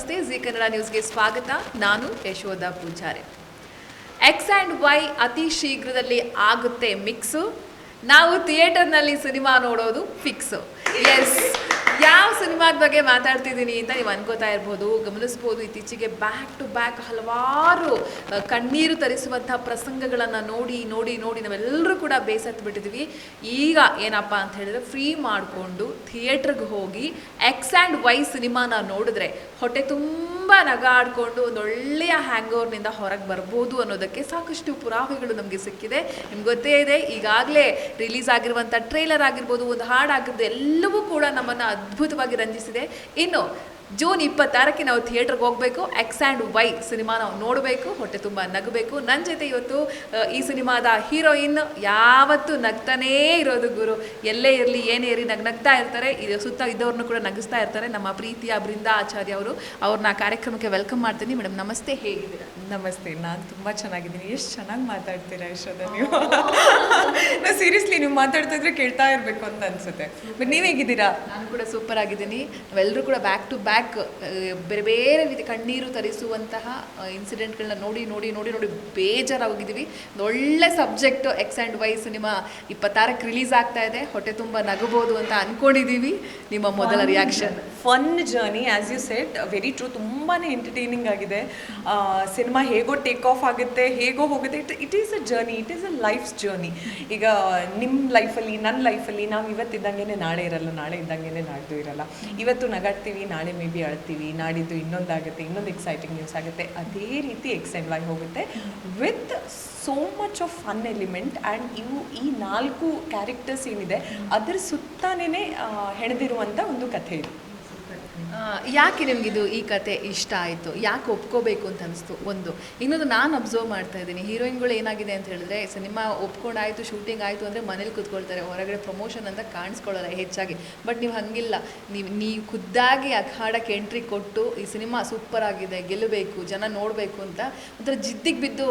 ನಮಸ್ತೆ. ಜಿ ಕನ್ನಡ ನ್ಯೂಸ್ಗೆ ಸ್ವಾಗತ. ನಾನು Yashodha Poojari. X and Y ಅತಿ ಶೀಘ್ರದಲ್ಲಿ ಆಗುತ್ತೆ ಮಿಕ್ಸು ನಾವು ಥಿಯೇಟರ್ನಲ್ಲಿ ಸಿನಿಮಾ ನೋಡೋದು ಫಿಕ್ಸು ಎಸ್ ಯಾವ ಸಿನಿಮಾದ ಬಗ್ಗೆ ಮಾತಾಡ್ತಿದ್ದೀನಿ ಅಂತ ನೀವು ಅನ್ಕೋತಾ ಇರ್ಬೋದು, ಗಮನಿಸ್ಬೋದು. ಇತ್ತೀಚೆಗೆ ಬ್ಯಾಕ್ ಟು ಬ್ಯಾಕ್ ಹಲವಾರು ಕಣ್ಣೀರು ತರಿಸುವಂತಹ ಪ್ರಸಂಗಗಳನ್ನು ನೋಡಿ ನೋಡಿ ನೋಡಿ ನಾವೆಲ್ಲರೂ ಕೂಡ ಬೇಸತ್ತು ಬಿಟ್ಟಿದ್ದೀವಿ ಈಗ ಏನಪ್ಪ ಅಂತ ಹೇಳಿದ್ರೆ ಫ್ರೀ ಮಾಡಿಕೊಂಡು ಥಿಯೇಟ್ರಿಗೆ ಹೋಗಿ ಎಕ್ಸ್ ಆ್ಯಂಡ್ ವೈ ಸಿನಿಮಾನ ನೋಡಿದ್ರೆ ಹೊಟ್ಟೆ ತುಂಬ ನಗಾಡ್ಕೊಂಡು ಒಂದು ಒಳ್ಳೆಯ ಹ್ಯಾಂಗ್ ಓವರ್ನಿಂದ ಹೊರಗೆ ಬರ್ಬೋದು ಅನ್ನೋದಕ್ಕೆ ಸಾಕಷ್ಟು ಪುರಾವೆಗಳು ನಮಗೆ ಸಿಕ್ಕಿದೆ. ನಿಮ್ಗೆ ಗೊತ್ತೇ ಇದೆ, ಈಗಾಗಲೇ ರಿಲೀಸ್ ಆಗಿರುವಂಥ ಟ್ರೇಲರ್ ಆಗಿರ್ಬೋದು, ಒಂದು ಹಾಡಾಗಿರ್ಬೋದು ಎಲ್ಲವೂ ಕೂಡ ನಮ್ಮನ್ನು ಅದ್ಭುತವಾಗಿ ರಂಜಿಸಿದೆ. ಇನ್ನು ಜೂನ್ ಇಪ್ಪತ್ತಾರಕ್ಕೆ ನಾವು ಥಿಯೇಟ್ರಿಗೆ ಹೋಗಬೇಕು. ಎಕ್ಸ್ ಆ್ಯಂಡ್ ವೈ ಸಿನಿಮಾ ನಾವು ನೋಡಬೇಕು. ಹೊಟ್ಟೆ ತುಂಬ ನಗಬೇಕು. ನನ್ನ ಜೊತೆ ಇವತ್ತು ಈ ಸಿನಿಮಾದ ಹೀರೋಯಿನ್ ಯಾವತ್ತೂ ನಗ್ತಾನೇ ಇರೋದು ಗುರು. ಎಲ್ಲೇ ಇರಲಿ ಏನೇ ಇರಲಿ ನಗ್ ನಗ್ತಾ ಇರ್ತಾರೆ. ಇದು ಸುತ್ತ ಇದ್ದವ್ರನ್ನೂ ಕೂಡ ನಗಿಸ್ತಾ ಇರ್ತಾರೆ. ನಮ್ಮ ಪ್ರೀತಿಯ ಬೃಂದಾ ಆಚಾರ್ಯ ಅವರು ಅವ್ರನ್ನ ಕಾರ್ಯಕ್ರಮಕ್ಕೆ ವೆಲ್ಕಮ್ ಮಾಡ್ತೀನಿ. ಮೇಡಮ್ ನಮಸ್ತೆ. ಹೇಗಿದ್ದೀರಾ? ನಮಸ್ತೆ. ನಾನು ತುಂಬ ಚೆನ್ನಾಗಿದ್ದೀನಿ. ಎಷ್ಟು ಚೆನ್ನಾಗಿ ಮಾತಾಡ್ತೀರಾ ಯಶೋದ ನೀವು? ನಾ ಸೀರಿಯಸ್ಲಿ ನೀವು ಮಾತಾಡ್ತಾ ಇದ್ರೆ ಕೇಳ್ತಾ ಇರಬೇಕು ಅಂತ ಅನ್ಸುತ್ತೆ. ಬಟ್ ನೀವು ಹೇಗಿದ್ದೀರಾ? ನಾನು ಕೂಡ ಸೂಪರ್ ಆಗಿದ್ದೀನಿ. ನಾವೆಲ್ಲರೂ ಕೂಡ ಬ್ಯಾಕ್ ಟು ಬ್ಯಾಕ್ ಬೇರೆ ಬೇರೆ ರೀತಿ ಕಣ್ಣೀರು ತರಿಸುವಂತಹ ಇನ್ಸಿಡೆಂಟ್ಗಳನ್ನ ನೋಡಿ ನೋಡಿ ನೋಡಿ ನೋಡಿ ಬೇಜಾರಾಗಿದ್ದೀವಿ ಒಳ್ಳೆ subject X and Y cinema ಇಪ್ಪತ್ತಾರಕ್ಕೆ release ಆಗ್ತಾ ಇದೆ. ಹೊಟ್ಟೆ ತುಂಬ ನಗಬೋದು ಅಂತ ಅಂದ್ಕೊಂಡಿದ್ದೀವಿ ನಿಮ್ಮ ಮೊದಲ reaction fun journey as you said very true ತುಂಬಾ ಎಂಟರ್ಟೈನಿಂಗ್ ಆಗಿದೆ. ಸಿನಿಮಾ ಹೇಗೋ ಟೇಕ್ ಆಫ್ ಆಗುತ್ತೆ ಹೇಗೋ ಹೋಗುತ್ತೆ. It it is a journey it is a life's journey ಈಗ ನಿಮ್ಮ ಲೈಫಲ್ಲಿ ನನ್ನ ಲೈಫಲ್ಲಿ ನಾವು ಇವತ್ತಿದ್ದಂಗೆ ನಾಳೆ ಇರಲ್ಲ ನಾಳೆ ಇದ್ದಂಗೆ ನಾಡ್ದು ಇರಲ್ಲ. ಇವತ್ತು ನಗಾಡ್ತೀವಿ ನಾಳೆ ಮೇ ಬಿ ಅಳ್ತೀವಿ ನಾಡಿದ್ದು ಇನ್ನೊಂದಾಗುತ್ತೆ ಇನ್ನೊಂದು ಎಕ್ಸೈಟಿಂಗ್ ನ್ಯೂಸ್ ಆಗುತ್ತೆ. ಅದೇ ರೀತಿ ಎಕ್ಸೈಟ್ ಆಗಿ ಹೋಗುತ್ತೆ. With so much of fun element and ಇವು ಈ ನಾಲ್ಕು ಕ್ಯಾರೆಕ್ಟರ್ಸ್ ಏನಿದೆ ಅದರ ಸುತ್ತಾನೇ ಹೆಣೆದಿರುವಂಥ ಒಂದು ಕಥೆ ಇದು. ಯಾಕೆ ನಿಮಗಿದು ಈ ಕತೆ ಇಷ್ಟ ಆಯಿತು? ಯಾಕೆ ಒಪ್ಕೋಬೇಕು ಅಂತ ಅನಿಸ್ತು? ಒಂದು, ಇನ್ನೊಂದು ನಾನು ಅಬ್ಸರ್ವ್ ಮಾಡ್ತಾ ಇದ್ದೀನಿ. ಹೀರೋಯಿನ್ಗಳು ಏನಾಗಿದೆ ಅಂತ ಹೇಳಿದ್ರೆ, ಸಿನಿಮಾ ಒಪ್ಕೊಂಡಾಯಿತು ಶೂಟಿಂಗ್ ಆಯಿತು ಅಂದರೆ ಮನೇಲಿ ಕೂತ್ಕೊಳ್ತಾರೆ. ಹೊರಗಡೆ ಪ್ರಮೋಷನ್ ಅಂತ ಕಾಣಿಸ್ಕೊಳ್ಳಲ್ಲ ಹೆಚ್ಚಾಗಿ. ಬಟ್ ನೀವು ಹಂಗಿಲ್ಲ. ನೀವು ನೀವು ಖುದ್ದಾಗಿ ಅಖಾಡಕ್ಕೆ ಎಂಟ್ರಿ ಕೊಟ್ಟು, ಈ ಸಿನಿಮಾ ಸೂಪರ್ ಆಗಿದೆ, ಗೆಲ್ಲಬೇಕು, ಜನ ನೋಡಬೇಕು ಅಂತ ಒಂಥರ ಜಿದ್ದಿಗೆ ಬಿದ್ದು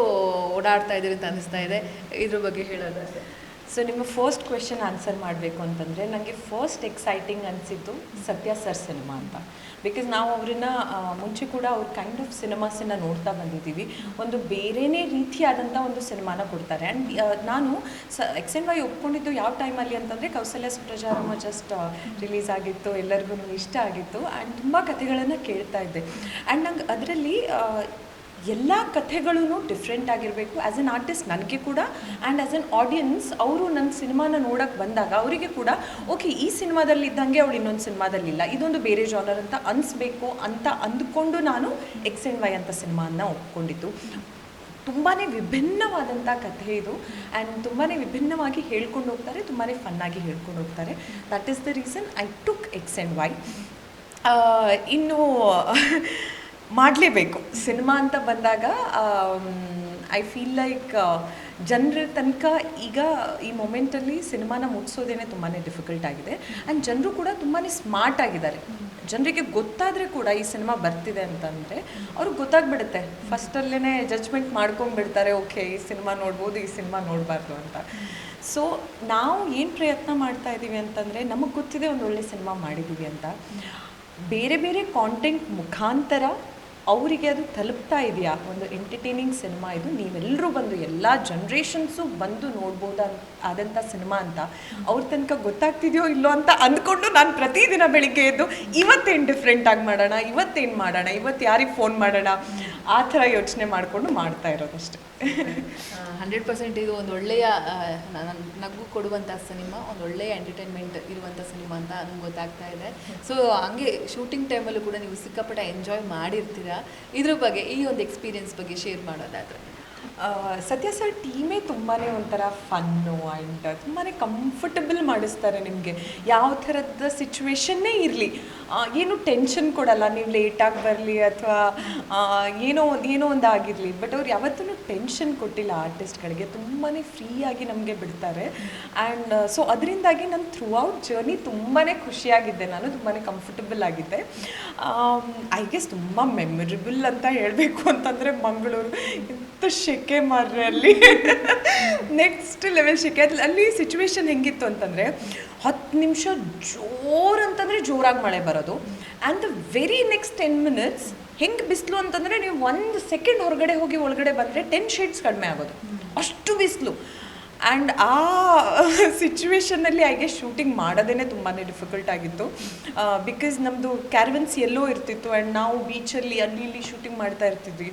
ಓಡಾಡ್ತಾ ಇದ್ದೀರಿ ಅಂತ ಅನಿಸ್ತಾ ಇದೆ. ಇದ್ರ ಬಗ್ಗೆ ಹೇಳೋದಾದ್ರೆ. ಸೊ ನಿಮ್ಮ ಫಸ್ಟ್ ಕ್ವೆಶನ್ ಆನ್ಸರ್ ಮಾಡಬೇಕು ಅಂತಂದರೆ ನನಗೆ ಫಸ್ಟ್ ಎಕ್ಸೈಟಿಂಗ್ ಅನಿಸಿದ್ದು ಸತ್ಯ ಸರ್ ಸಿನಿಮಾ ಅಂತ. ಬಿಕಾಸ್ ನಾವು ಅವ್ರನ್ನ ಮುಂಚೆ ಕೂಡ ಅವ್ರ ಕೈಂಡ್ ಆಫ್ ಸಿನಿಮಾಸನ್ನು ನೋಡ್ತಾ ಬಂದಿದ್ದೀವಿ. ಒಂದು ಬೇರೆಯೇ ರೀತಿಯಾದಂಥ ಒಂದು ಸಿನಿಮಾನ ಕೊಡ್ತಾರೆ. ಆ್ಯಂಡ್ ನಾನು ಸ ಎಕ್ಸ್ ಎನ್ ವೈ ಒಪ್ಕೊಂಡಿದ್ದು ಯಾವ ಟೈಮಲ್ಲಿ ಅಂತಂದರೆ ಕೌಸಲ್ಯ ಸುಪ್ರಜಾರಮ್ಮ ಜಸ್ಟ್ ರಿಲೀಸ್ ಆಗಿತ್ತು ಎಲ್ಲರಿಗೂ ಇಷ್ಟ ಆಗಿತ್ತು. ಆ್ಯಂಡ್ ತುಂಬ ಕಥೆಗಳನ್ನು ಕೇಳ್ತಾ ಇದ್ದೆ. ಆ್ಯಂಡ್ ನಂಗೆ ಅದರಲ್ಲಿ ಎಲ್ಲ ಕಥೆಗಳೂ ಡಿಫ್ರೆಂಟ್ ಆಗಿರಬೇಕು. ಆ್ಯಸ್ ಎನ್ ಆರ್ಟಿಸ್ಟ್ ನನಗೆ ಕೂಡ ಆ್ಯಂಡ್ ಆ್ಯಸ್ ಎನ್ ಆಡಿಯನ್ಸ್ ಅವರು ನನ್ನ ಸಿನಿಮಾನ ನೋಡೋಕ್ಕೆ ಬಂದಾಗ ಅವರಿಗೆ ಕೂಡ ಓಕೆ ಈ ಸಿನಿಮಾದಲ್ಲಿ ಇದ್ದಂಗೆ ಅವಳು ಇನ್ನೊಂದು ಸಿನಿಮಾದಲ್ಲಿಲ್ಲ ಇದೊಂದು ಬೇರೆ ಜಾನರ್ ಅಂತ ಅನಿಸ್ಬೇಕು ಅಂತ ಅಂದ್ಕೊಂಡು ನಾನು ಎಕ್ಸ್ ಆ್ಯಂಡ್ ವೈ ಅಂತ ಸಿನಿಮಾನ ಒಪ್ಕೊಂಡಿದ್ದು. ತುಂಬಾ ವಿಭಿನ್ನವಾದಂಥ ಕಥೆ ಇದು. ಆ್ಯಂಡ್ ತುಂಬಾ ವಿಭಿನ್ನವಾಗಿ ಹೇಳ್ಕೊಂಡು ಹೋಗ್ತಾರೆ ತುಂಬಾ ಫನ್ನಾಗಿ ಹೇಳ್ಕೊಂಡು ಹೋಗ್ತಾರೆ. That is the reason I took X and Y ಇನ್ನು ಮಾಡಲೇಬೇಕು. ಸಿನಿಮಾ ಅಂತ ಬಂದಾಗ ಐ ಫೀಲ್ ಲೈಕ್ ಜನರ ತನಕ ಈಗ ಈ ಮೊಮೆಂಟಲ್ಲಿ ಸಿನಿಮಾನ ಮುಗಿಸೋದೇನೆ ತುಂಬಾ ಡಿಫಿಕಲ್ಟ್ ಆಗಿದೆ. ಆ್ಯಂಡ್ ಜನರು ಕೂಡ ತುಂಬಾ ಸ್ಮಾರ್ಟ್ ಆಗಿದ್ದಾರೆ. ಜನರಿಗೆ ಗೊತ್ತಾದರೆ ಕೂಡ ಈ ಸಿನಿಮಾ ಬರ್ತಿದೆ ಅಂತಂದರೆ, ಅವ್ರಿಗೆ ಗೊತ್ತಾಗ್ಬಿಡುತ್ತೆ. ಫಸ್ಟಲ್ಲೇ ಜಜ್ಮೆಂಟ್ ಮಾಡ್ಕೊಂಡ್ಬಿಡ್ತಾರೆ ಓಕೆ ಈ ಸಿನಿಮಾ ನೋಡ್ಬೋದು, ಈ ಸಿನಿಮಾ ನೋಡಬಾರ್ದು ಅಂತ. ಸೊ ನಾವು ಏನು ಪ್ರಯತ್ನ ಮಾಡ್ತಾ ಇದ್ದೀವಿ ಅಂತಂದರೆ, ನಮಗೆ ಗೊತ್ತಿದೆ ಒಂದು ಒಳ್ಳೆ ಸಿನಿಮಾ ಮಾಡಿದ್ದೀವಿ ಅಂತ. ಬೇರೆ ಬೇರೆ ಕಾಂಟೆಂಟ್ ಮುಖಾಂತರ ಅವರಿಗೆ ಅದು ತಲುಪ್ತಾ ಇದೆಯಾ? ಒಂದು ಎಂಟರ್ಟೈನಿಂಗ್ ಸಿನಿಮಾ ಇದು. ನೀವೆಲ್ಲರೂ ಬಂದು, ಎಲ್ಲ ಜನ್ರೇಷನ್ಸು ಬಂದು ನೋಡ್ಬೋದ ಆದಂಥ ಸಿನಿಮಾ ಅಂತ ಅವ್ರ ತನಕ ಗೊತ್ತಾಗ್ತಿದೆಯೋ ಇಲ್ಲೋ ಅಂತ ಅಂದ್ಕೊಂಡು ನಾನು ಪ್ರತಿದಿನ ಬೆಳಿಗ್ಗೆ ಎದ್ದು, ಇವತ್ತೇನು ಡಿಫ್ರೆಂಟಾಗಿ ಮಾಡೋಣ, ಇವತ್ತೇನು ಮಾಡೋಣ, ಇವತ್ತು ಯಾರಿಗೆ ಫೋನ್ ಮಾಡೋಣ? ಆ ಥರ ಯೋಚನೆ ಮಾಡಿಕೊಂಡು ಮಾಡ್ತಾ ಇರೋದಷ್ಟೇ. ಹಂಡ್ರೆಡ್ ಪರ್ಸೆಂಟ್ ಇದು ಒಂದು ಒಳ್ಳೆಯ ನಗು ಕೊಡುವಂಥ ಸಿನಿಮಾ, ಒಂದು ಒಳ್ಳೆಯ ಎಂಟರ್ಟೈನ್ಮೆಂಟ್ ಇರುವಂಥ ಸಿನಿಮಾ ಅಂತ ನಂಗೆ ಗೊತ್ತಾಗ್ತಾ ಇದೆ. ಸೊ ಹಂಗೆ ಶೂಟಿಂಗ್ ಟೈಮಲ್ಲೂ ಕೂಡ ನೀವು ಸಿಕ್ಕಾಪಟ್ಟೆ ಎಂಜಾಯ್ ಮಾಡಿರ್ತೀರಾ? ಇದ್ರ ಬಗ್ಗೆ, ಈ ಒಂದು ಎಕ್ಸ್ಪೀರಿಯನ್ಸ್ ಬಗ್ಗೆ ಶೇರ್ ಮಾಡೋದಾದ್ರೆ. ಸತ್ಯ ಸರ್ ಟೀಮೇ ತುಂಬಾ ಒಂಥರ ಫನ್ನು ಆ್ಯಂಡ್ ತುಂಬಾ ಕಂಫರ್ಟಬಲ್ ಮಾಡಿಸ್ತಾರೆ ನಿಮಗೆ. ಯಾವ ಥರದ ಸಿಚುವೇಶನ್ನೇ ಇರಲಿ. ಏನು ಟೆನ್ಷನ್ ಕೊಡಲ್ಲ. ನೀವು ಲೇಟಾಗಿ ಬರಲಿ ಅಥವಾ ಏನೋ ಏನೋ ಒಂದು ಆಗಿರಲಿ. ಬಟ್ ಅವ್ರು ಯಾವತ್ತೂ ಟೆನ್ಷನ್ ಕೊಟ್ಟಿಲ್ಲ ಆರ್ಟಿಸ್ಟ್ಗಳಿಗೆ ತುಂಬಾ ಫ್ರೀಯಾಗಿ ನಮಗೆ ಬಿಡ್ತಾರೆ. ಆ್ಯಂಡ್ ಸೊ ಅದರಿಂದಾಗಿ ನಾನು ಥ್ರೂ ಔಟ್ ಜರ್ನಿ ತುಂಬಾ ಖುಷಿಯಾಗಿದ್ದೆ. ನಾನು ತುಂಬಾ ಕಂಫರ್ಟಬಲ್ ಆಗಿದ್ದೆ. ಐ ಗೆಸ್ ತುಂಬ ಮೆಮೊರೇಬಲ್ ಅಂತ ಹೇಳಬೇಕು ಅಂತಂದರೆ ಮಂಗಳೂರು. ಎಂಥ ಶೆಕೆ ಮಾರ್ರೆ ಅಲ್ಲಿ. ನೆಕ್ಸ್ಟ್ ಲೆವೆಲ್ ಶೆಕೆ. ಅದ್ರಲ್ಲಿ ಅಲ್ಲಿ ಸಿಚುವೇಶನ್ ಹೆಂಗಿತ್ತು ಅಂತಂದರೆ, ಹತ್ತು ನಿಮಿಷ ಜೋರು ಅಂತಂದರೆ ಜೋರಾಗಿ ಮಳೆ ಬರೋದು. And the very next ten minutes ಹೆಂಗೆ ಬಿಸಿಲು ಅಂತಂದರೆ ನೀವು ಒಂದು ಸೆಕೆಂಡ್ ಹೊರಗಡೆ ಹೋಗಿ ಒಳಗಡೆ ಬಂದರೆ ಟೆನ್ ಶೇಡ್ಸ್ ಕಡಿಮೆ ಆಗೋದು. ಅಷ್ಟು ಬಿಸಿಲು. ಆ್ಯಂಡ್ ಆ ಸಿಚುವೇಶನಲ್ಲಿ ಹಾಗೆ ಶೂಟಿಂಗ್ ಮಾಡೋದೇ ತುಂಬಾ ಡಿಫಿಕಲ್ಟ್ ಆಗಿತ್ತು. ಬಿಕಾಸ್ ನಮ್ಮದು ಕ್ಯಾರವನ್ಸ್ ಎಲ್ಲೋ ಇರ್ತಿತ್ತು ಆ್ಯಂಡ್ ನಾವು ಬೀಚಲ್ಲಿ ಅಲ್ಲಿ ಇಲ್ಲಿ ಶೂಟಿಂಗ್ ಮಾಡ್ತಾ ಇರ್ತಿದ್ವಿ.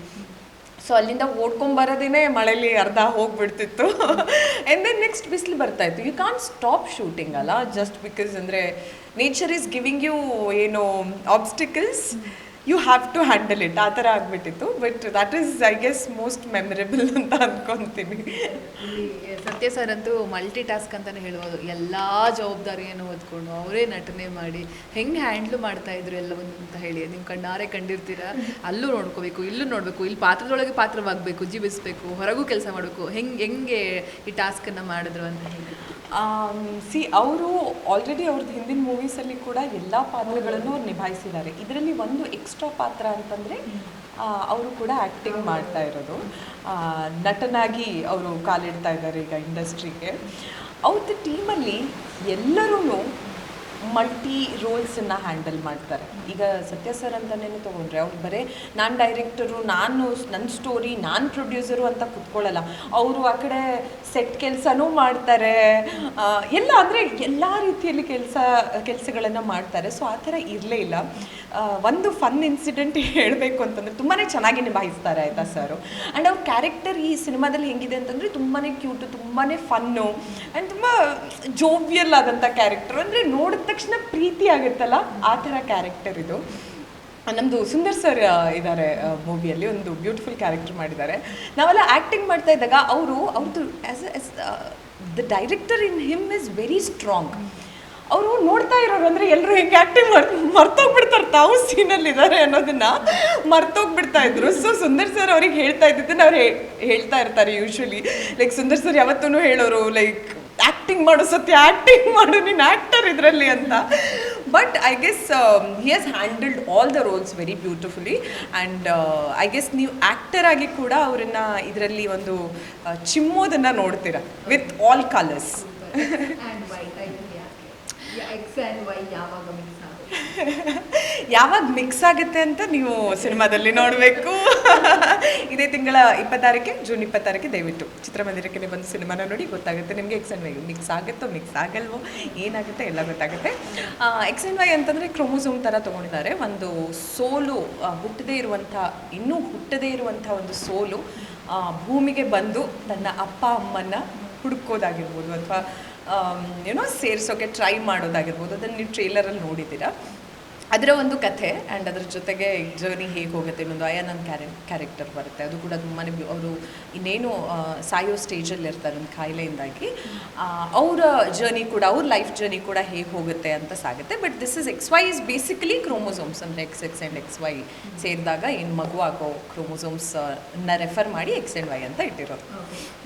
ಸೊ ಅಲ್ಲಿಂದ ಓಡ್ಕೊಂಬರೋದೇ ಮಳೇಲಿ ಅರ್ಧ ಹೋಗ್ಬಿಡ್ತಿತ್ತು. ಆ್ಯಂಡ್ ದೆನ್ ನೆಕ್ಸ್ಟ್ ಬಿಸಿಲು ಬರ್ತಾಯಿತ್ತು ಯು ಕಾನ್ ಸ್ಟಾಪ್ ಶೂಟಿಂಗ್ ಅಲ್ಲ ಜಸ್ಟ್ ಬಿಕಾಸ್ ಅಂದರೆ ನೇಚರ್ ಈಸ್ ಗಿವಿಂಗ್ ಯು ಏನು obstacles you have to handle it ಆ ಥರ ಆಗಿಬಿಟ್ಟಿತ್ತು. But that is I guess most memorable ಅಂತ ಅಂದ್ಕೊತೀನಿ ಸತ್ಯ ಸರ್ ಅಂತೂ ಮಲ್ಟಿ ಟಾಸ್ಕ್ ಅಂತಲೇ ಹೇಳ್ಬೋದು. ಎಲ್ಲ ಜವಾಬ್ದಾರಿಯನ್ನು ಓದ್ಕೊಂಡು ಅವರೇ ನಟನೆ ಮಾಡಿ ಹೆಂಗೆ ಹ್ಯಾಂಡ್ಲ್ ಮಾಡ್ತಾ ಇದ್ರು ಎಲ್ಲವನ್ನು ಅಂತ ಹೇಳಿ. ನಿಮ್ಮ ಕಣ್ಣಾರೆ ಕಂಡಿರ್ತೀರ? ಅಲ್ಲೂ ನೋಡ್ಕೋಬೇಕು, ಇಲ್ಲೂ ನೋಡಬೇಕು, ಇಲ್ಲಿ ಪಾತ್ರದೊಳಗೆ ಪಾತ್ರವಾಗಬೇಕು, ಜೀವಿಸಬೇಕು, ಹೊರಗೂ ಕೆಲಸ ಮಾಡಬೇಕು. ಹೆಂಗೆ ಹೆಂಗೆ ಈ ಟಾಸ್ಕನ್ನು ಮಾಡಿದ್ರು ಅಂತ ಹೇಳಿ. ಸಿ ಅವರು ಆಲ್ರೆಡಿ ಅವ್ರದ್ದು ಹಿಂದಿನ ಮೂವೀಸಲ್ಲಿ ಕೂಡ ಎಲ್ಲ ಪಾತ್ರಗಳನ್ನು ಅವ್ರು ನಿಭಾಯಿಸಿದ್ದಾರೆ. ಇದರಲ್ಲಿ ಒಂದು ಎಕ್ಸ್ಟ್ರಾ ಪಾತ್ರ ಅಂತಂದರೆ ಅವರು ಕೂಡ ಆ್ಯಕ್ಟಿಂಗ್ ಮಾಡ್ತಾ ಇರೋದು. ನಟನಾಗಿ ಅವರು ಕಾಲಿಡ್ತಾ ಇದ್ದಾರೆ ಈಗ ಇಂಡಸ್ಟ್ರಿಗೆ ಅವ್ರದ್ದು ಟೀಮಲ್ಲಿ ಎಲ್ಲರೂ ಮಲ್ಟಿ ರೋಲ್ಸನ್ನು ಹ್ಯಾಂಡಲ್ ಮಾಡ್ತಾರೆ. ಈಗ ಸತ್ಯ ಸರ್ ಅಂತಲೇ ತೊಗೊಂಡ್ರೆ ಅವ್ರು ಬರೀ ನಾನು ಡೈರೆಕ್ಟರು ನಾನು ನನ್ನ ಸ್ಟೋರಿ ನಾನು ಪ್ರೊಡ್ಯೂಸರು ಅಂತ ಕುತ್ಕೊಳ್ಳಲ್ಲ. ಅವರು ಆ ಕಡೆ ಸೆಟ್ ಕೆಲಸನೂ ಮಾಡ್ತಾರೆ. ಎಲ್ಲ ಅಂದರೆ ಎಲ್ಲ ರೀತಿಯಲ್ಲಿ ಕೆಲಸ, ಕೆಲಸಗಳನ್ನು ಮಾಡ್ತಾರೆ. ಸೊ ಆ ಥರ ಇರಲೇ ಇಲ್ಲ. ಒಂದು ಫನ್ ಇನ್ಸಿಡೆಂಟ್ ಹೇಳಬೇಕು ಅಂತಂದರೆ ತುಂಬಾ ಚೆನ್ನಾಗಿ ನಿಭಾಯಿಸ್ತಾರೆ ಆಯಿತಾ ಸರ್ ಆ್ಯಂಡ್ ಅವ್ರ ಕ್ಯಾರೆಕ್ಟರ್ ಈ ಸಿನಿಮಾದಲ್ಲಿ ಹೆಂಗಿದೆ ಅಂತಂದರೆ ತುಂಬಾ ಕ್ಯೂಟು ತುಂಬಾ ಫನ್ನು ಆ್ಯಂಡ್ ತುಂಬ ಜೋವಿಯಲ್ ಆದಂಥ ಕ್ಯಾರೆಕ್ಟರ್ ಅಂದರೆ ನೋಡಿದ ತಕ್ಷಣ ಪ್ರೀತಿ ಆಗುತ್ತಲ್ಲ? ಆ ಥರ ಕ್ಯಾರೆಕ್ಟರ್ ಇದು. ನಮ್ಮದು ಸುಂದರ್ ಸರ್ ಇದ್ದಾರೆ ಮೂವಿಯಲ್ಲಿ ಒಂದು ಬ್ಯೂಟಿಫುಲ್ ಕ್ಯಾರೆಕ್ಟರ್ ಮಾಡಿದ್ದಾರೆ. ನಾವೆಲ್ಲ ಆ್ಯಕ್ಟಿಂಗ್ ಮಾಡ್ತಾ ಇದ್ದಾಗ ಅವರು ಅವ್ರದ್ದು as is the director in him is very strong ಅವರು ನೋಡ್ತಾ ಇರೋರು ಅಂದರೆ ಎಲ್ಲರೂ ಹೆಂಗೆ ಆ್ಯಕ್ಟಿಂಗ್ ಮರ್, ಮರ್ತೋಗ್ಬಿಡ್ತಾರೆ, ತಾವು ಸೀನಲ್ಲಿ ಇದ್ದಾರೆ ಅನ್ನೋದನ್ನ ಮರ್ತೋಗ್ಬಿಡ್ತಾ ಇದ್ರು. ಸೊ ಸುಂದರ್ ಸರ್ ಅವ್ರಿಗೆ ಹೇಳ್ತಾ ಇದ್ದಿದ್ದನ್ನು ಅವ್ರು ಹೇಳ್ತಾ ಇರ್ತಾರೆ ಯೂಶ್ವಲಿ ಲೈಕ್ ಸುಂದರ್ ಸರ್ ಯಾವತ್ತೂ ಹೇಳೋರು ಲೈಕ್ ಆ್ಯಕ್ಟಿಂಗ್ ಮಾಡು, ಸತ್ಯ ಆ್ಯಕ್ಟಿಂಗ್ ಮಾಡು, ನೀನು ಆ್ಯಕ್ಟರ್ ಇದರಲ್ಲಿ ಅಂತ. But I guess he has handled all the roles very beautifully and I guess ನೀವು ಆ್ಯಕ್ಟರ್ ಆಗಿ ಕೂಡ ಅವರನ್ನು ಇದರಲ್ಲಿ ಒಂದು ಚಿಮ್ಮೋದನ್ನು ನೋಡ್ತೀರ? ವಿತ್ ಆಲ್ ಕಲರ್ಸ್ ಯಾವಾಗ ಮಿಕ್ಸ್ ಆಗುತ್ತೆ ಅಂತ ನೀವು ಸಿನಿಮಾದಲ್ಲಿ ನೋಡಬೇಕು. ಇದೇ ತಿಂಗಳ ಇಪ್ಪತ್ತಾರಕ್ಕೆ, ಜೂನ್ ಇಪ್ಪತ್ತಾರಕ್ಕೆ ದಯವಿಟ್ಟು ಚಿತ್ರಮಂದಿರಕ್ಕೆ ಬಂದು ಸಿನಿಮಾನ ನೋಡಿ, ಗೊತ್ತಾಗುತ್ತೆ ನಿಮಗೆ ಎಕ್ಸ್ ಆ್ಯಂಡ್ ವೈ ಮಿಕ್ಸ್ ಆಗುತ್ತೋ ಮಿಕ್ಸ್ ಆಗಲ್ವೋ, ಏನಾಗುತ್ತೆ ಎಲ್ಲ ಗೊತ್ತಾಗುತ್ತೆ. ಎಕ್ಸ್ ಆ್ಯಂಡ್ ವೈ ಅಂತಂದರೆ ಕ್ರೋಮೋಸೋಮ್ ಥರ ತೊಗೊಂಡಿದ್ದಾರೆ. ಒಂದು ಸೋಲು ಹುಟ್ಟದೇ ಇರುವಂಥ, ಇನ್ನೂ ಹುಟ್ಟದೇ ಇರುವಂಥ ಒಂದು ಸೋಲು ಭೂಮಿಗೆ ಬಂದು ತನ್ನ ಅಪ್ಪ ಅಮ್ಮನ ಹುಡುಕೋದಾಗಿರ್ಬೋದು ಅಥವಾ ಏನೋ ಸೇರಿಸೋಕೆ ಟ್ರೈ ಮಾಡೋದಾಗಿರ್ಬೋದು. ಅದನ್ನು ನೀವು ಟ್ರೇಲರಲ್ಲಿ ನೋಡಿದ್ದೀರಾ? ಅದರ ಒಂದು ಕಥೆ ಆ್ಯಂಡ್ ಅದ್ರ ಜೊತೆಗೆ ಜರ್ನಿ ಹೇಗೆ ಹೋಗುತ್ತೆ ಇನ್ನೊಂದು ಅಯಾನಂದ್ ಕ್ಯಾರೆ ಕ್ಯಾರೆಕ್ಟರ್ ಬರುತ್ತೆ. ಅದು ಕೂಡ ತುಂಬಾ ಅವರು ಇನ್ನೇನು ಸಾಯೋ ಸ್ಟೇಜಲ್ಲಿ ಇರ್ತಾರೆ ಒಂದು ಕಾಯಿಲೆಯಿಂದಾಗಿ. ಅವರ ಜರ್ನಿ ಕೂಡ ಅವ್ರ ಲೈಫ್ ಜರ್ನಿ ಕೂಡ ಹೇಗೆ ಹೋಗುತ್ತೆ ಅಂತ ಸಾಗುತ್ತೆ. But this is X Y is basically chromosomes ಅಂದರೆ X X and X Y ಸೇರಿದಾಗ ಏನು ಮಗು ಆಗೋ ಕ್ರೋಮೋಸೋಮ್ಸ್ನ ರೆಫರ್ ಮಾಡಿ ಎಕ್ಸ್ ಆ್ಯಂಡ್ ವೈ ಅಂತ ಇಟ್ಟಿರೋದು.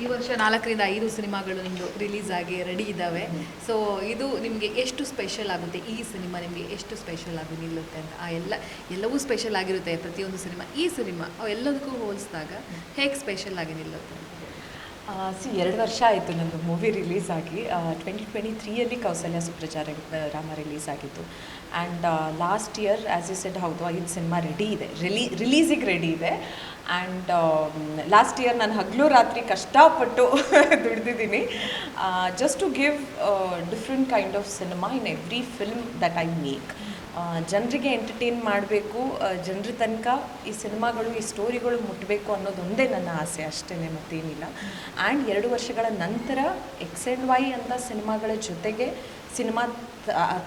ಈ ವರ್ಷ ನಾಲ್ಕರಿಂದ ಐದು ಸಿನಿಮಾಗಳು ನಿಮ್ಮದು ರಿಲೀಸ್ ಆಗಿ ರೆಡಿ ಇದ್ದಾವೆ ಸೊ ಇದು ನಿಮಗೆ ಎಷ್ಟು ಸ್ಪೆಷಲ್ ಆಗುತ್ತೆ? ಈ ಸಿನಿಮಾ ನಿಮಗೆ ಎಷ್ಟು ಸ್ಪೆಷಲ್ ಆಗಿ ನಿಲ್ಲುತ್ತೆ ಅಂತ. ಆ ಎಲ್ಲ, ಎಲ್ಲವೂ ಸ್ಪೆಷಲ್ ಆಗಿರುತ್ತೆ ಪ್ರತಿಯೊಂದು ಸಿನಿಮಾ. ಈ ಸಿನಿಮಾ ಅವೆಲ್ಲದಕ್ಕೂ ಹೋಲಿಸಿದಾಗ ಹೇಗೆ ಸ್ಪೆಷಲ್ ಆಗಿ ನಿಲ್ಲುತ್ತೆ ಸಿ ಎರಡು ವರ್ಷ ಆಯಿತು ನನ್ನದು ಮೂವಿ ರಿಲೀಸ್ ಆಗಿ. ಟ್ವೆಂಟಿ ಟ್ವೆಂಟಿ ತ್ರೀಯಲ್ಲಿ ಕೌಸಲ್ಯ ಸುಪ್ರಚಾರ ರಾಮ ರಿಲೀಸ್ ಆಗಿತ್ತು. And last year as you said ಹೌದು, ಐದು ಸಿನಿಮಾ ರೆಡಿ ಇದೆ. ರಿಲೀ ರಿಲೀಸಿಗೆ ರೆಡಿ ಇದೆ. ಆ್ಯಂಡ್ ಲಾಸ್ಟ್ ಇಯರ್ ನಾನು ಹಗಲು ರಾತ್ರಿ ಕಷ್ಟಪಟ್ಟು ದುಡ್ದಿದ್ದೀನಿ. Just to give different kind of cinema in every film that I make ಜನರಿಗೆ ಎಂಟರ್ಟೈನ್ ಮಾಡಬೇಕು ಜನರ ತನಕ ಈ ಸಿನಿಮಾಗಳು, ಈ ಸ್ಟೋರಿಗಳು ಮುಟ್ಟಬೇಕು ಅನ್ನೋದೊಂದೇ ನನ್ನ ಆಸೆ ಅಷ್ಟೇ ಮತ್ತೇನಿಲ್ಲ. ಆ್ಯಂಡ್ ಎರಡು ವರ್ಷಗಳ ನಂತರ ಎಕ್ಸ್ ಆ್ಯಂಡ್ ವೈ ಅಂತ ಸಿನಿಮಾಗಳ ಜೊತೆಗೆ, ಸಿನಿಮಾ,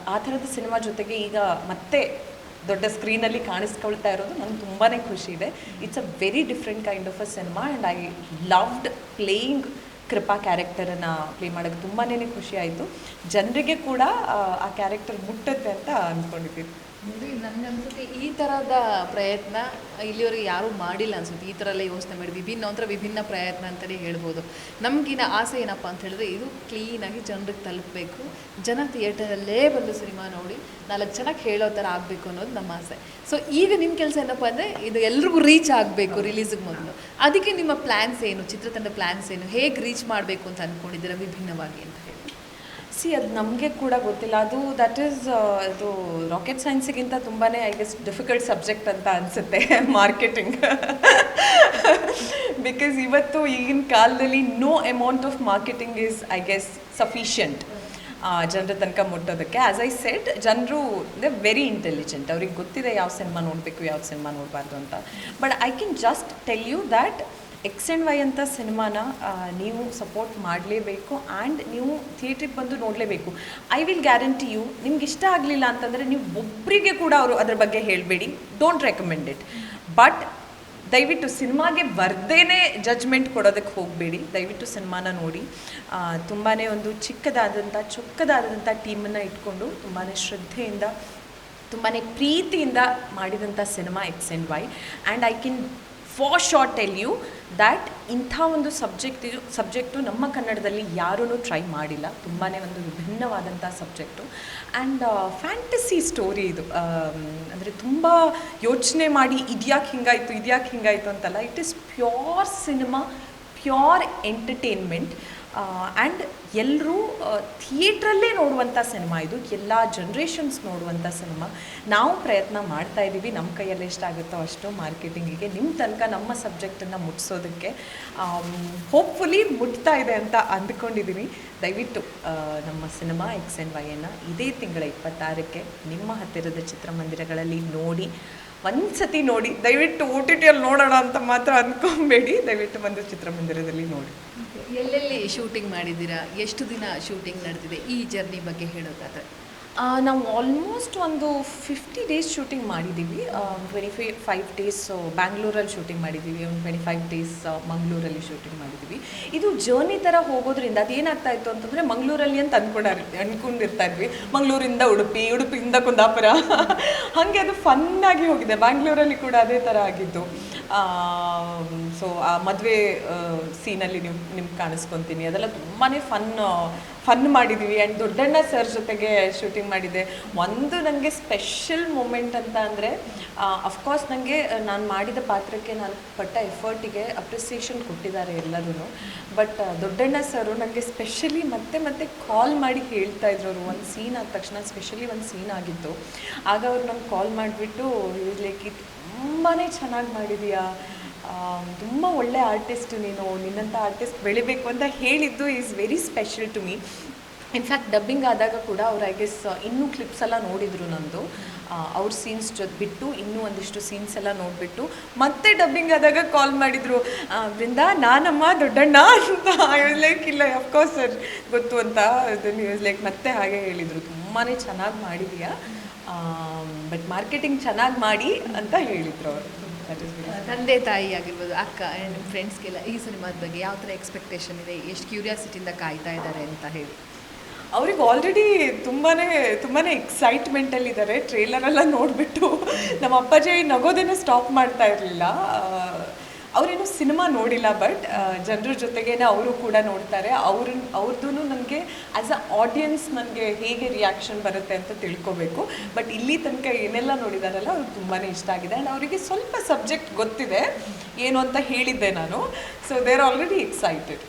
ಆ- ಥರದ ಸಿನಿಮಾ ಜೊತೆಗೆ ಈಗ ಮತ್ತೆ ದೊಡ್ಡ ಸ್ಕ್ರೀನಲ್ಲಿ ಕಾಣಿಸ್ಕೊಳ್ತಾ ಇರೋದು ನನಗೆ ತುಂಬಾ ಖುಷಿ ಇದೆ. It's a very different kind of a cinema and I loved playing Krupa ಕ್ಯಾರೆಕ್ಟರನ್ನು play ಮಾಡೋಕ್ಕೆ ತುಂಬಾ ಖುಷಿ ಆಯಿತು. ಜನರಿಗೆ ಕೂಡ ಆ, ಕ್ಯಾರೆಕ್ಟರ್ ಮುಟ್ಟುತ್ತೆ ಅಂತ ಅಂದ್ಕೊಂಡಿದ್ದೀನಿ ನೋಡಿ ನನಗನ್ಸುತ್ತೆ ಈ ಥರದ ಪ್ರಯತ್ನ ಇಲ್ಲಿವರೆಗೆ ಯಾರೂ ಮಾಡಿಲ್ಲ ಅನ್ಸುತ್ತೆ. ಈ ಥರ ಎಲ್ಲ ಯೋಚನೆ ಮಾಡಿ ವಿಭಿನ್ನ ಒಂಥರ ವಿಭಿನ್ನ ಪ್ರಯತ್ನ ಅಂತಲೇ ಹೇಳ್ಬೋದು. ನಮಗಿನ ಆಸೆ ಏನಪ್ಪ ಅಂತ ಹೇಳಿದ್ರೆ ಇದು ಕ್ಲೀನಾಗಿ ಜನರಿಗೆ ತಲುಪಬೇಕು. ಜನ ಥಿಯೇಟರಲ್ಲೇ ಬಂದು ಸಿನಿಮಾ ನೋಡಿ ನಾಲ್ಕು ಜನಕ್ಕೆ ಹೇಳೋ ಥರ ಆಗಬೇಕು ಅನ್ನೋದು ನಮ್ಮ ಆಸೆ. ಸೊ ಈಗ ನಿಮ್ಮ ಕೆಲಸ ಏನಪ್ಪ ಅಂದರೆ ಇದು ಎಲ್ರಿಗೂ ರೀಚ್ ಆಗಬೇಕು ರಿಲೀಸಿಗೆ ಮೊದಲು. ಅದಕ್ಕೆ ನಿಮ್ಮ ಪ್ಲ್ಯಾನ್ಸ್ ಏನು? ಚಿತ್ರತಂಡ ಪ್ಲ್ಯಾನ್ಸ್ ಏನು? ಹೇಗೆ ರೀಚ್ ಮಾಡಬೇಕು ಅಂತ ಅಂದ್ಕೊಂಡಿದ್ದೀರಾ ವಿಭಿನ್ನವಾಗಿ? ಸಿ, ಅದು ನಮಗೆ ಕೂಡ ಗೊತ್ತಿಲ್ಲ. ಅದು ದಟ್ ಈಸ್ ಅದು ರಾಕೆಟ್ ಸೈನ್ಸಿಗಿಂತ ತುಂಬಾ ಐ ಗೆಸ್ ಡಿಫಿಕಲ್ಟ್ ಸಬ್ಜೆಕ್ಟ್ ಅಂತ ಅನಿಸುತ್ತೆ ಮಾರ್ಕೆಟಿಂಗ್ ಬಿಕಾಸ್ ಇವತ್ತು, ಈಗಿನ ಕಾಲದಲ್ಲಿ no amount of marketing is I guess sufficient ಜನರ ತನಕ ಮುಟ್ಟೋದಕ್ಕೆ. ಆ್ಯಸ್ ಐ ಸೆಟ್ ಜನರು ದೇ ವೆರಿ ಇಂಟೆಲಿಜೆಂಟ್ ಅವ್ರಿಗೆ ಗೊತ್ತಿದೆ ಯಾವ ಸಿನಿಮಾ ನೋಡಬೇಕು, ಯಾವ ಸಿನಿಮಾ ನೋಡಬಾರ್ದು ಅಂತ. But I can just tell you that X and Y ಅಂತ ಸಿನಿಮಾನ ನೀವು ಸಪೋರ್ಟ್ ಮಾಡಲೇಬೇಕು ಆ್ಯಂಡ್ ನೀವು ಥಿಯೇಟ್ರಿಗೆ ಬಂದು ನೋಡಲೇಬೇಕು. ಐ ವಿಲ್ ಗ್ಯಾರಂಟಿ ಯು ನಿಮ್ಗೆ ಇಷ್ಟ ಆಗಲಿಲ್ಲ ಅಂತಂದರೆ ನೀವು ಒಬ್ಬರಿಗೆ ಕೂಡ ಅವರು ಅದ್ರ ಬಗ್ಗೆ ಹೇಳಬೇಡಿ. ಡೋಂಟ್ ರೆಕಮೆಂಡ್ ಇಟ್ ಬಟ್ ದಯವಿಟ್ಟು ಸಿನಿಮಾಗೆ ಬರ್ದೇನೆ ಜಜ್ಮೆಂಟ್ ಕೊಡೋದಕ್ಕೆ ಹೋಗಬೇಡಿ. ದಯವಿಟ್ಟು ಸಿನಿಮಾನ ನೋಡಿ. ತುಂಬಾ ಒಂದು ಚಿಕ್ಕದಾದಂಥ ಚೊಕ್ಕದಾದಂಥ ಟೀಮನ್ನು ಇಟ್ಕೊಂಡು ತುಂಬಾ ಶ್ರದ್ಧೆಯಿಂದ ತುಂಬಾ ಪ್ರೀತಿಯಿಂದ ಮಾಡಿದಂಥ cinema X and Y and I can for short tell you that ಇಂಥ ಒಂದು ಸಬ್ಜೆಕ್ಟ್ ಸಬ್ಜೆಕ್ಟು ನಮ್ಮ ಕನ್ನಡದಲ್ಲಿ ಯಾರೂ ಟ್ರೈ ಮಾಡಿಲ್ಲ. ತುಂಬಾ ಒಂದು ವಿಭಿನ್ನವಾದಂಥ ಸಬ್ಜೆಕ್ಟು ಆ್ಯಂಡ್ ಫ್ಯಾಂಟಸಿ ಸ್ಟೋರಿ ಇದು. ಅಂದರೆ ತುಂಬ ಯೋಚನೆ ಮಾಡಿ, ಇದ್ಯಾಕೆ ಹಿಂಗಾಯಿತು ಇದ್ಯಾಕೆ ಹಿಂಗಾಯಿತು ಅಂತಲ್ಲ it is pure cinema pure entertainment and ಎಲ್ಲರೂ ಥಿಯೇಟ್ರಲ್ಲೇ ನೋಡುವಂಥ ಸಿನಿಮಾ ಇದು. ಎಲ್ಲ ಜನ್ರೇಷನ್ಸ್ ನೋಡುವಂಥ ಸಿನಿಮಾ. ನಾವು ಪ್ರಯತ್ನ ಮಾಡ್ತಾ ಇದ್ದೀವಿ. ನಮ್ಮ ಕೈಯಲ್ಲಿ ಎಷ್ಟಾಗುತ್ತೋ ಅಷ್ಟು ಮಾರ್ಕೆಟಿಂಗಿಗೆ. ನಿಮ್ಮ ತನಕ ನಮ್ಮ ಸಬ್ಜೆಕ್ಟನ್ನು ಮುಟ್ಸೋದಕ್ಕೆ ಹೋಪ್ಫುಲಿ ಮುಟ್ತಾ ಇದೆ ಅಂತ ಅಂದ್ಕೊಂಡಿದ್ದೀನಿ ದಯವಿಟ್ಟು ನಮ್ಮ ಸಿನಿಮಾ ಎಕ್ಸ್ ಎನ್ ವೈಯನ್ನು ಇದೇ ತಿಂಗಳ ಇಪ್ಪತ್ತಾರಕ್ಕೆ ನಿಮ್ಮ ಹತ್ತಿರದ ಚಿತ್ರಮಂದಿರಗಳಲ್ಲಿ ನೋಡಿ. ಒಂದು ಸತಿ ನೋಡಿ, ದಯವಿಟ್ಟು ಓ ಟಿ ಟಿಯಲ್ಲಿ ನೋಡೋಣ ಅಂತ ಮಾತ್ರ ಅಂದ್ಕೊಬೇಡಿ ದಯವಿಟ್ಟು ಬಂದು ಚಿತ್ರಮಂದಿರದಲ್ಲಿ ನೋಡಿ. ಎಲ್ಲೆಲ್ಲಿ ಶೂಟಿಂಗ್ ಮಾಡಿದ್ದೀರಾ? ಎಷ್ಟು ದಿನ ಶೂಟಿಂಗ್ ನಡೆದಿದೆ? ಈ ಜರ್ನಿ ಬಗ್ಗೆ ಹೇಳೋದಾದ್ರೆ. ನಾವು ಆಲ್ಮೋಸ್ಟ್ ಒಂದು ಫಿಫ್ಟಿ ಡೇಸ್ ಶೂಟಿಂಗ್ ಮಾಡಿದ್ದೀವಿ ಟ್ವೆಂಟಿ ಫೈ ಫೈವ್ ಡೇಸ್ ಬ್ಯಾಂಗ್ಳೂರಲ್ಲಿ ಶೂಟಿಂಗ್ ಮಾಡಿದ್ದೀವಿ ಒಂದು ಟ್ವೆಂಟಿ ಫೈವ್ ಡೇಸ್ ಮಂಗಳೂರಲ್ಲಿ ಶೂಟಿಂಗ್ ಮಾಡಿದ್ದೀವಿ ಇದು ಜರ್ನಿ ಥರ ಹೋಗೋದ್ರಿಂದ ಅದೇನಾಗ್ತಾ ಇತ್ತು ಅಂತಂದರೆ ಮಂಗಳೂರಲ್ಲಿ ಅಂತ ಅಂದ್ಕೊಂಡ ಅಂದ್ಕೊಂಡಿರ್ತಾ ಇದ್ವಿ. ಮಂಗಳೂರಿಂದ ಉಡುಪಿ, ಉಡುಪಿಯಿಂದ ಕುಂದಾಪುರ. ಹಾಗೆ ಅದು ಫನ್ನಾಗಿ ಹೋಗಿದೆ. ಬ್ಯಾಂಗ್ಳೂರಲ್ಲಿ ಕೂಡ ಅದೇ ಥರ ಆಗಿದ್ದು. ಸೊ ಆ ಮದುವೆ ಸೀನಲ್ಲಿ ನಿಮ್ ನಿಮ್ಗೆ ಕಾಣಿಸ್ಕೊತೀನಿ. ಅದೆಲ್ಲ ತುಂಬಾ ಫನ್ ಫನ್ ಮಾಡಿದ್ದೀವಿ ಆ್ಯಂಡ್ ದೊಡ್ಡಣ್ಣ ಸರ್ ಜೊತೆಗೆ ಶೂಟಿಂಗ್ ಮಾಡಿದ್ದೆ ಒಂದು ನನಗೆ ಸ್ಪೆಷಲ್ ಮೂಮೆಂಟ್ ಅಂತ ಅಂದರೆ ಅಫ್ಕೋರ್ಸ್ ನನಗೆ ನಾನು ಮಾಡಿದ ಪಾತ್ರಕ್ಕೆ ನಾನು ಪಟ್ಟ ಎಫರ್ಟಿಗೆ ಅಪ್ರಿಸಿಯೇಷನ್ ಕೊಟ್ಟಿದ್ದಾರೆ ಎಲ್ಲರೂ ಬಟ್ ದೊಡ್ಡಣ್ಣ ಸರು ನನಗೆ ಸ್ಪೆಷಲಿ ಮತ್ತೆ ಮತ್ತೆ ಕಾಲ್ ಮಾಡಿ ಹೇಳ್ತಾ ಇದ್ರು. ಅವರು ಒಂದು ಸೀನ್ ಆದ ತಕ್ಷಣ ಸ್ಪೆಷಲಿ ಒಂದು ಸೀನ್ ಆಗಿತ್ತು. ಆಗ ಅವ್ರು ನಂಗೆ ಕಾಲ್ ಮಾಡಿಬಿಟ್ಟು ಲೈಕ್ ತುಂಬಾ ಚೆನ್ನಾಗಿ ಮಾಡಿದೀಯಾ ತುಂಬ ಒಳ್ಳೆ ಆರ್ಟಿಸ್ಟ್ ನೀನು ನಿನ್ನಂಥ ಆರ್ಟಿಸ್ಟ್ ಬೆಳಿಬೇಕು ಅಂತ ಹೇಳಿದ್ದು is very special to me in fact dubbing ಆದಾಗ ಕೂಡ ಅವ್ರು ಐ ಗೆಸ್ ಇನ್ನೂ ಕ್ಲಿಪ್ಸ್ ಎಲ್ಲ ನೋಡಿದರು ನಂದು. ಅವ್ರ ಸೀನ್ಸ್ ಜೊತೆ ಬಿಟ್ಟು ಇನ್ನೂ ಒಂದಿಷ್ಟು ಸೀನ್ಸ್ ಎಲ್ಲ ನೋಡಿಬಿಟ್ಟು ಮತ್ತೆ ಡಬ್ಬಿಂಗ್ ಆದಾಗ ಕಾಲ್ ಮಾಡಿದರು. ಬೃಂದ ನಾನಮ್ಮ, ದೊಡ್ಡಣ್ಣ ಅಂತ. ಲೈಕ್ ಇಲ್ಲ ಅಫ್ಕೋರ್ಸ್ ಸರ್, ಗೊತ್ತು ಅಂತ. ಲೈಕ್ ಮತ್ತೆ ಹಾಗೆ ಹೇಳಿದರು. ತುಂಬಾ ಚೆನ್ನಾಗಿ ಮಾಡಿದೀಯಾ? ಬಟ್ ಮಾರ್ಕೆಟಿಂಗ್ ಚೆನ್ನಾಗಿ ಮಾಡಿ ಅಂತ ಹೇಳಿದರು ಅವರು. ತಂದೆ ತಾಯಿ ಆಗಿರ್ಬೋದು, ಅಕ್ಕ ಆ್ಯಂಡ್ ಫ್ರೆಂಡ್ಸ್ಗೆಲ್ಲ ಈ ಸಿನಿಮಾದ ಬಗ್ಗೆ ಯಾವ ಥರ ಎಕ್ಸ್ಪೆಕ್ಟೇಷನ್ ಇದೆ, ಎಷ್ಟು ಕ್ಯೂರಿಯಾಸಿಟಿಯಿಂದ ಕಾಯ್ತಾ ಇದ್ದಾರೆ ಅಂತ ಹೇಳಿ. ಅವ್ರಿಗೆ ಆಲ್ರೆಡಿ ತುಂಬಾ ತುಂಬಾ ಎಕ್ಸೈಟ್ಮೆಂಟಲ್ಲಿದ್ದಾರೆ ಟ್ರೇಲರೆಲ್ಲ ನೋಡಿಬಿಟ್ಟು ನಮ್ಮ ಅಪ್ಪಾಜಿ ನಗೋದೇನೆ ಸ್ಟಾಪ್ ಮಾಡ್ತಾ ಇರಲಿಲ್ಲ. ಅವರೇನು ಸಿನಿಮಾ ನೋಡಿಲ್ಲ ಬಟ್ ಜನರ ಜೊತೆಗೇನೆ ಅವರು ಕೂಡ ನೋಡ್ತಾರೆ. ಅವ್ರ ಅವ್ರದ್ದು ನನಗೆ ಆ್ಯಸ್ ಅ ಆಡಿಯನ್ಸ್ ನನಗೆ ಹೇಗೆ ರಿಯಾಕ್ಷನ್ ಬರುತ್ತೆ ಅಂತ ತಿಳ್ಕೊಬೇಕು. ಬಟ್ ಇಲ್ಲಿ ತನಕ ಏನೆಲ್ಲ ನೋಡಿದಾರಲ್ಲ, ಅವ್ರಿಗೆ ತುಂಬಾ ಇಷ್ಟ ಆಗಿದೆ. ಆ್ಯಂಡ್ ಅವರಿಗೆ ಸ್ವಲ್ಪ ಸಬ್ಜೆಕ್ಟ್ ಗೊತ್ತಿದೆ, ಏನು ಅಂತ ಹೇಳಿದ್ದೆ ನಾನು. So they are already excited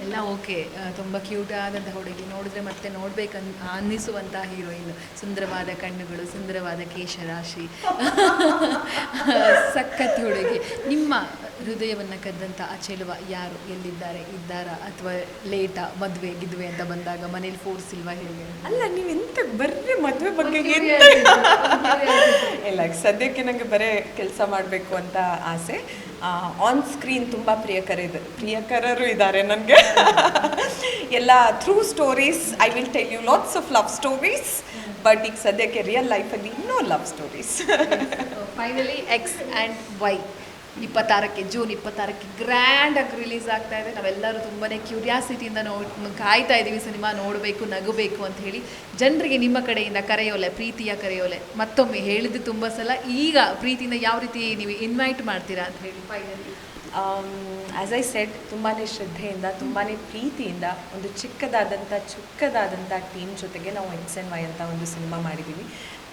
ಎಲ್ಲ ಓಕೆ. ತುಂಬ ಕ್ಯೂಟ್ ಆದಂಥ ಹುಡುಗಿ. ನೋಡಿದ್ರೆ ಮತ್ತೆ ನೋಡ್ಬೇಕನ್ ಅನ್ನಿಸುವಂಥ ಹೀರೋಯಿನ್ ಸುಂದರವಾದ ಕಣ್ಣುಗಳು ಸುಂದರವಾದ ಕೇಶರಾಶಿ. ಸಖತ್ ಹುಡುಗಿ. ನಿಮ್ಮ ಹೃದಯವನ್ನು ಕದ್ದಂಥ ಆ ಚೆಲುವ ಯಾರು? ಎಲ್ಲಿದ್ದಾರೆ? ಇದ್ದಾರಾ? ಅಥವಾ ಲೇಟಾ? ಮದುವೆ ಗಿದ್ವೆ ಅಂತ ಬಂದಾಗ ಮನೇಲಿ ಫೋರ್ಸ್ ಇಲ್ವಾ ಹೇಳಿ ಅಲ್ಲ ನೀವು ಎಂತ ಬರ್ರಿ ಮದುವೆ ಬಗ್ಗೆ. ಇಲ್ಲ ಸದ್ಯಕ್ಕೆ ನನಗೆ ಬರೇ ಕೆಲಸ ಮಾಡಬೇಕು ಅಂತ ಆಸೆ. ಆನ್ ಸ್ಕ್ರೀನ್ ತುಂಬ ಪ್ರಿಯಕರಿದೆ ಪ್ರಿಯಕರರು ಇದ್ದಾರೆ ನನಗೆ. ಎಲ್ಲ through stories I will tell you lots of love stories but ಈಗ ಸದ್ಯಕ್ಕೆ ರಿಯಲ್ ಲೈಫಲ್ಲಿ ಇನ್ನೂ love stories finally X and Y ಇಪ್ಪತ್ತಾರಕ್ಕೆ, June ಇಪ್ಪತ್ತಾರಕ್ಕೆ ಗ್ರ್ಯಾಂಡಾಗಿ ರಿಲೀಸ್ ಆಗ್ತಾ ಇದೆ. ನಾವೆಲ್ಲರೂ ತುಂಬಾ ಕ್ಯೂರಿಯಾಸಿಟಿಯಿಂದ ನೋಡಿ ಕಾಯ್ತಾ ಇದ್ದೀವಿ ಸಿನಿಮಾ ನೋಡಬೇಕು, ನಗಬೇಕು ಅಂತ ಹೇಳಿ. ಜನರಿಗೆ ನಿಮ್ಮ ಕಡೆಯಿಂದ ಕರೆಯೋಲೆ, ಪ್ರೀತಿಯ ಕರೆಯೋಲೆ, ಮತ್ತೊಮ್ಮೆ ಹೇಳಿದ್ದು ತುಂಬ ಸಲ. ಈಗ ಪ್ರೀತಿಯಿಂದ ಯಾವ ರೀತಿ ನೀವು ಇನ್ವೈಟ್ ಮಾಡ್ತೀರಾ ಅಂತ ಹೇಳಿ ಫೈನಲಿ ಆ್ಯಸ್ ಐ ಸೆಡ್ ತುಂಬಾ ಶ್ರದ್ಧೆಯಿಂದ ತುಂಬಾ ಪ್ರೀತಿಯಿಂದ, ಒಂದು ಚಿಕ್ಕದಾದಂಥ ಚಿಕ್ಕದಾದಂಥ ಟೀಮ್ ಜೊತೆಗೆ ನಾವು ಎಕ್ಸ್ ಎನ್ ವೈ ಅಂತ ಒಂದು ಸಿನಿಮಾ ಮಾಡಿದ್ದೀವಿ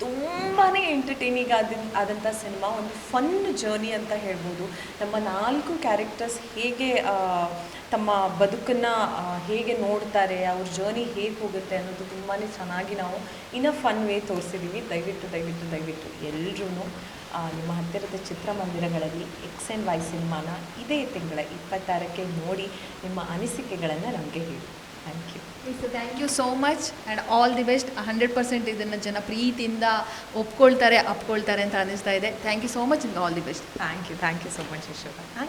ತುಂಬಾ ಎಂಟರ್ಟೈನಿಂಗ್ ಆದ ಆದಂಥ ಸಿನಿಮಾ ಒಂದು ಫನ್ ಜರ್ನಿ ಅಂತ ಹೇಳ್ಬೋದು. ನಮ್ಮ ನಾಲ್ಕು ಕ್ಯಾರೆಕ್ಟರ್ಸ್ ಹೇಗೆ ತಮ್ಮ ಬದುಕನ್ನು ಹೇಗೆ ನೋಡ್ತಾರೆ, ಅವ್ರ ಜರ್ನಿ ಹೇಗೆ ಹೋಗುತ್ತೆ ಅನ್ನೋದು ತುಂಬಾ ಚೆನ್ನಾಗಿ ನಾವು ಇನ್ನ ಫನ್ ವೇ ತೋರಿಸಿದ್ದೀವಿ ದಯವಿಟ್ಟು ದಯವಿಟ್ಟು ದಯವಿಟ್ಟು ಎಲ್ಲರೂ ನಿಮ್ಮ ಹತ್ತಿರದ ಚಿತ್ರಮಂದಿರಗಳಲ್ಲಿ ಎಕ್ಸ್ ಆ್ಯಂಡ್ ವೈ ಸಿನಿಮಾನ ಇದೇ ತಿಂಗಳ ಇಪ್ಪತ್ತಾರಕ್ಕೆ ನೋಡಿ ನಿಮ್ಮ ಅನಿಸಿಕೆಗಳನ್ನು ನಮಗೆ ಹೇಳಿ. Thank you thank you so much and all the best hundred percent ಇದನ್ನು ಜನ ಪ್ರೀತಿಯಿಂದ ಒಪ್ಕೊಳ್ತಾರೆ ಅಪ್ಕೊಳ್ತಾರೆ ಅಂತ ಅನ್ನಿಸ್ತಾ ಇದೆ. Thank you so much all the best thank you thank you so much Yashoda thank